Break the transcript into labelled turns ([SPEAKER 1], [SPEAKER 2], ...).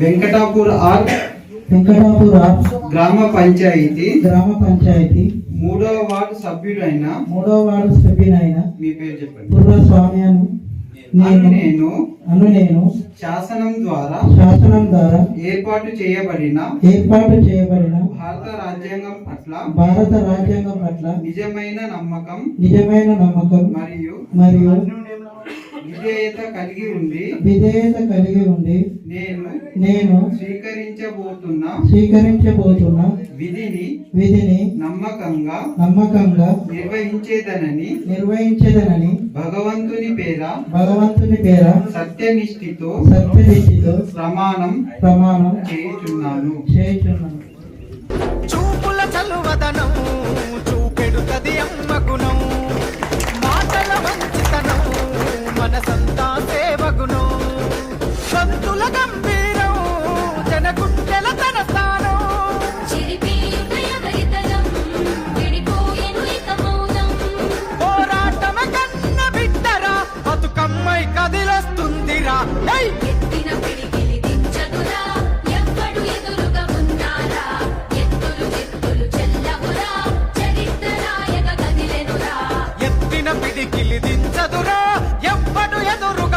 [SPEAKER 1] Venkatapur are
[SPEAKER 2] Venkatapur arts
[SPEAKER 1] గ్రామ పంచాయతీ.
[SPEAKER 2] గ్రామ పంచాయతీ.
[SPEAKER 1] మూడవ వార్డు సభ్యుడైన
[SPEAKER 2] మూడో వార్డు సభ్యునైన
[SPEAKER 1] మీ పేరు చెప్పండి.
[SPEAKER 2] పుర్ర స్వామి అను
[SPEAKER 1] అను
[SPEAKER 2] నేను
[SPEAKER 1] నేను
[SPEAKER 2] అను నేను
[SPEAKER 1] శాసనం ద్వారా
[SPEAKER 2] శాసనం ద్వారా
[SPEAKER 1] ఏర్పాటు చేయబడిన
[SPEAKER 2] ఏర్పాటు చేయబడిన
[SPEAKER 1] భారత రాజ్యాంగం పట్ల
[SPEAKER 2] భారత రాజ్యాంగం పట్ల
[SPEAKER 1] నిజమైన నమ్మకం
[SPEAKER 2] నిజమైన నమ్మకం
[SPEAKER 1] మరియు
[SPEAKER 2] మరియు
[SPEAKER 1] విధేయత కలిగి ఉండి
[SPEAKER 2] విధేయత కలిగి ఉండి
[SPEAKER 1] నేను
[SPEAKER 2] నేను
[SPEAKER 1] స్వీకరించబోతున్న
[SPEAKER 2] స్వీకరించబోతున్న
[SPEAKER 1] విధిని
[SPEAKER 2] విధిని
[SPEAKER 1] నమ్మకంగా
[SPEAKER 2] నమ్మకంగా
[SPEAKER 1] నిర్వహించేదనని
[SPEAKER 2] నిర్వహించదనని
[SPEAKER 1] భగవంతుని పేర
[SPEAKER 2] భగవంతుని పేర
[SPEAKER 1] సత్యనిష్ఠితో
[SPEAKER 2] సత్యదృష్టితో
[SPEAKER 1] ప్రమాణం
[SPEAKER 2] ప్రమాణం
[SPEAKER 1] చేయుచున్నాను.
[SPEAKER 2] చేయుచున్నాను.
[SPEAKER 3] ఎత్తిన పిడికిలి దించదురా. ఎవ్వడు ఎదురుగా